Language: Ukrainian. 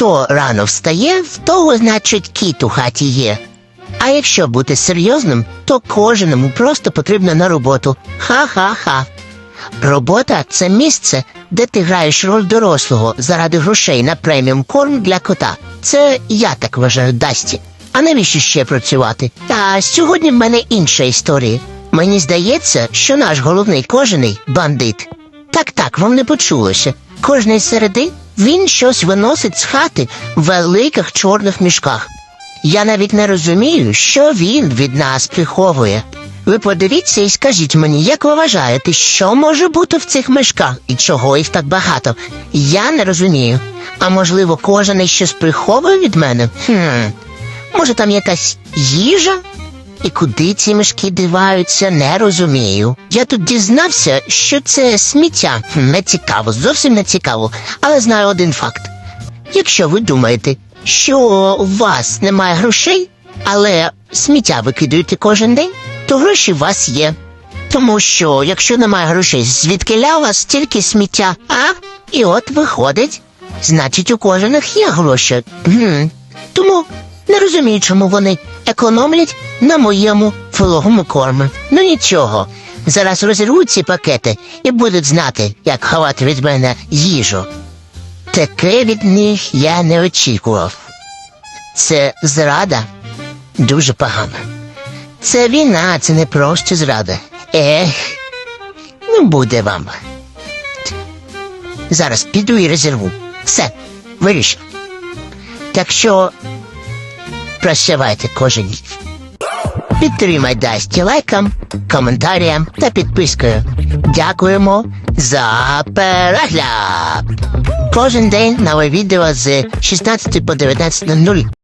Хто рано встає, в того, значить, кіт у хаті є. А якщо бути серйозним, то кожному просто потрібно на роботу. Ха-ха-ха. Робота це місце, де ти граєш роль дорослого заради грошей на преміум корм для кота. Це я так вважаю Дасті. А навіщо ще працювати? Та сьогодні в мене інша історія. Мені здається, що наш головний кожений бандит. Так, так, вам не почулося. Кожної середи він щось виносить з хати в великих чорних мішках. Я навіть не розумію, що він від нас приховує. Ви подивіться і скажіть мені, як ви вважаєте, що може бути в цих мешках і чого їх так багато? Я не розумію. А можливо, кожен щось приховує від мене? Хм. Може, там якась їжа? І куди ці мішки диваються, не розумію. Я тут дізнався, що це сміття. Не цікаво, зовсім не цікаво. Але знаю один факт. Якщо ви думаєте, що у вас немає грошей, але сміття викидаєте кожен день, то гроші у вас є. Тому що, якщо немає грошей, звідки ля у вас стільки сміття, а? І от виходить, значить, у кожних є гроші. Тому не розумію, чому вони економлять на моєму фологому кормі. Ну нічого. Зараз розірвуть ці пакети і будуть знати, як ховати від мене їжу. Таке від них я не очікував. Це зрада дуже погана. Це війна, це не просто зрада. Ех, ну буде вам. Зараз піду і розірву. Все, вирішив. Так що прощавайте кожен. Підтримай Дасті лайком, коментарям та підпискою. Дякуємо за перегляд. Кожен день нове відео з 16 по 19.00.